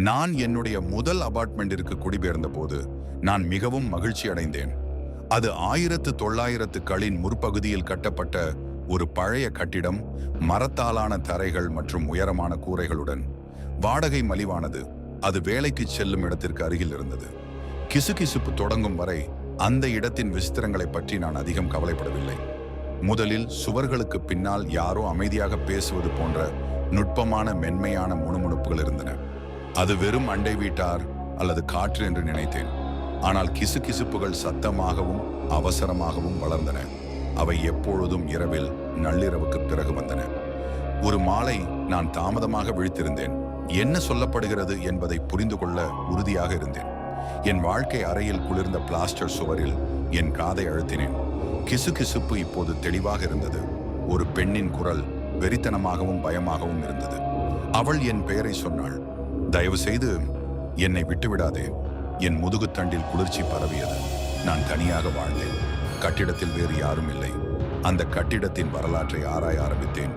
நான் என்னுடைய முதல் அபார்ட்மெண்டிற்கு குடிபெயர்ந்த போது நான் மிகவும் மகிழ்ச்சி அடைந்தேன் அது ஆயிரத்து தொள்ளாயிரத்துக்களின் முற்பகுதியில் கட்டப்பட்ட ஒரு பழைய கட்டிடம் மரத்தாலான தரைகள் மற்றும் உயரமான கூரைகளுடன். வாடகை மலிவானது. அது வேலைக்கு செல்லும் இடத்திற்கு அருகில் இருந்தது. கிசுகிசுப்பு தொடங்கும் வரை அந்த இடத்தின் விசித்திரங்களை பற்றி நான் அதிகம் கவலைப்படவில்லை. முதலில் சுவர்களுக்கு பின்னால் யாரோ அமைதியாக பேசுவது போன்ற நுட்பமான மென்மையான முணுமுணுப்புகள் இருந்தன. அது வெறும் அண்டை வீட்டார் அல்லது காற்று என்று நினைத்தேன். ஆனால் கிசுகிசுப்புகள் சத்தமாகவும் அவசரமாகவும் வளர்ந்தன. அவை எப்பொழுதும் இரவில் நள்ளிரவுக்கு பிறகு வந்தன. ஒரு மாலை நான் தாமதமாக விழித்திருந்தேன். என்ன சொல்லப்படுகிறது என்பதை புரிந்து கொள்ள உறுதியாக இருந்தேன். என் வாழ்க்கை அறையில் குளிர்ந்த பிளாஸ்டர் சுவரில் என் காதை அழுத்தினேன். கிசுகிசுப்பு இப்போது தெளிவாக இருந்தது. ஒரு பெண்ணின் குரல் வெறித்தனமாகவும் பயமாகவும் இருந்தது. அவள் என் பெயரை சொன்னாள். தயவு செய்து என்னை விட்டுவிடாதே. என் முதுகுத்தண்டில் குளிர்ச்சி பரவியது. நான் தனியாக வாழ்ந்தேன். கட்டிடத்தில் வேறு யாரும் இல்லை. அந்த கட்டிடத்தின் வரலாற்றை ஆராய ஆரம்பித்தேன்.